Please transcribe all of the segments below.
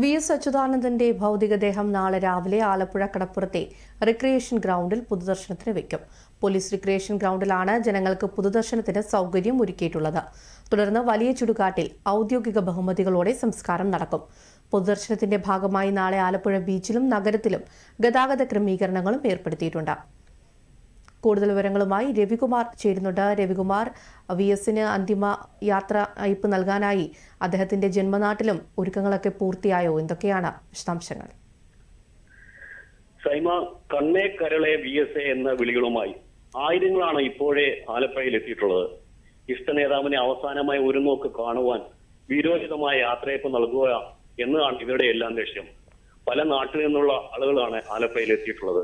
V S അച്യുതാനന്ദന്റെ ഭൗതികദേഹം നാളെ രാവിലെ Alappuzha കടപ്പുറത്തെ recreation ഗ്രൗണ്ടിൽ പൊതുദർശനത്തിന് വയ്ക്കും പോലീസ് റിക്രിയേഷൻ ഗ്രൗണ്ടിലാണ് ജനങ്ങൾക്ക് പൊതുദർശനത്തിന് സൗകര്യം ഒരുക്കിയിട്ടുള്ളത്. തുടർന്ന് വലിയ ചുടുകാട്ടിൽ ഔദ്യോഗിക ബഹുമതികളോടെ സംസ്കാരം നടക്കും. പൊതുദർശനത്തിന്റെ ഭാഗമായി നാളെ ആലപ്പുഴ ബീച്ചിലും നഗരത്തിലും ഗതാഗത ക്രമീകരണങ്ങളും ഏർപ്പെടുത്തിയിട്ടുണ്ട്. കൂടുതൽ വിവരങ്ങളുമായി രവികുമാർ ചേരുന്നുണ്ട്. രവികുമാർ വി എസിന് അന്തിമ യാത്ര അയപ്പ് നൽകാനായി അദ്ദേഹത്തിന്റെ ജന്മനാട്ടിലും ഒരുക്കങ്ങളൊക്കെ പൂർത്തിയായോ? എന്തൊക്കെയാണ് വിശദാംശങ്ങൾ? സൈമ കണ്ണേ കരളെ വി എസ് എ എന്ന വിളികളുമായി ആയിരങ്ങളാണ് ഇപ്പോഴേ ആലപ്പുഴയിൽ എത്തിയിട്ടുള്ളത് ഇഷ്ട നേതാവിനെ അവസാനമായി ഒരു നോക്ക് കാണുവാൻ വീരോചിതമായ യാത്രയപ്പ് നൽകുക എന്നതാണ് ഇവരുടെ എല്ലാം ലക്ഷ്യം. പല നാട്ടിൽ നിന്നുള്ള ആളുകളാണ് ആലപ്പുഴയിൽ എത്തിയിട്ടുള്ളത്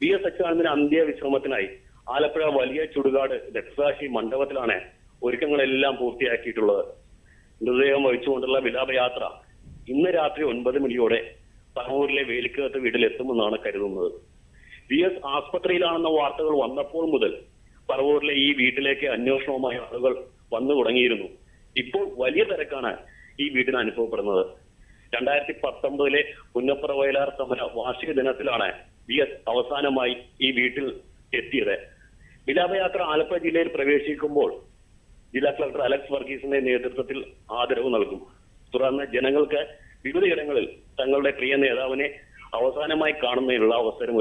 വി എസ് അച്യുതാനന്ദന് അന്ത്യവിശ്രമത്തിനായി ആലപ്പുഴ വലിയ ചുടുകാട് രക്തസാക്ഷി മണ്ഡപത്തിലാണ് ഒരുക്കങ്ങളെല്ലാം പൂർത്തിയാക്കിയിട്ടുള്ളത്. മൃതദേഹം വഹിച്ചുകൊണ്ടുള്ള വിലാപയാത്ര ഇന്ന് രാത്രി ഒൻപത് മണിയോടെ പറവൂരിലെ വേലിക്കകത്ത് വീട്ടിലെത്തുമെന്നാണ് കരുതുന്നത്. വി എസ് ആസ്പത്രിയിലാണെന്ന വാർത്തകൾ വന്നപ്പോൾ മുതൽ പറവൂരിലെ ഈ വീട്ടിലേക്ക് അന്വേഷണവുമായി ആളുകൾ വന്നു തുടങ്ങിയിരുന്നു. ഇപ്പോൾ വലിയ തിരക്കാണ് ഈ വീട്ടിന് അനുഭവപ്പെടുന്നത്. രണ്ടായിരത്തി പത്തൊമ്പതിലെ പുന്നപ്പുറ വയലാർ സമര വാർഷിക ദിനത്തിലാണ് വി എസ് അവസാനമായി ഈ വീട്ടിൽ എത്തിയത്. വിലാപയാത്ര ആലപ്പുഴ ജില്ലയിൽ പ്രവേശിക്കുമ്പോൾ ജില്ലാ കളക്ടർ അലക്സ് വർഗീസിന്റെ നേതൃത്വത്തിൽ ആദരവ് നൽകും. തുടർന്ന് ജനങ്ങൾക്ക് വിവിധയിടങ്ങളിൽ തങ്ങളുടെ പ്രിയ നേതാവിനെ അവസാനമായി കാണുന്നതിനുള്ള അവസരം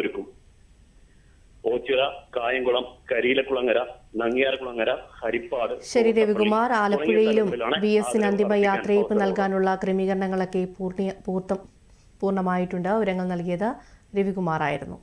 ഓച്ചിറ കായംകുളം കരിയിലക്കുളങ്ങര നങ്ങിയാർകുളങ്ങര ഹരിപ്പാട് ശരി രവികുമാർ. ആലപ്പുഴയിലും ബി എസിന് അന്തിമ അവസരം നൽകാനുള്ള ക്രമീകരണങ്ങളൊക്കെ പൂർണ പൂർത്തം പൂർണമായിട്ടുണ്ട്. വിവരങ്ങൾ നൽകിയത് രവികുമാറായിരുന്നു.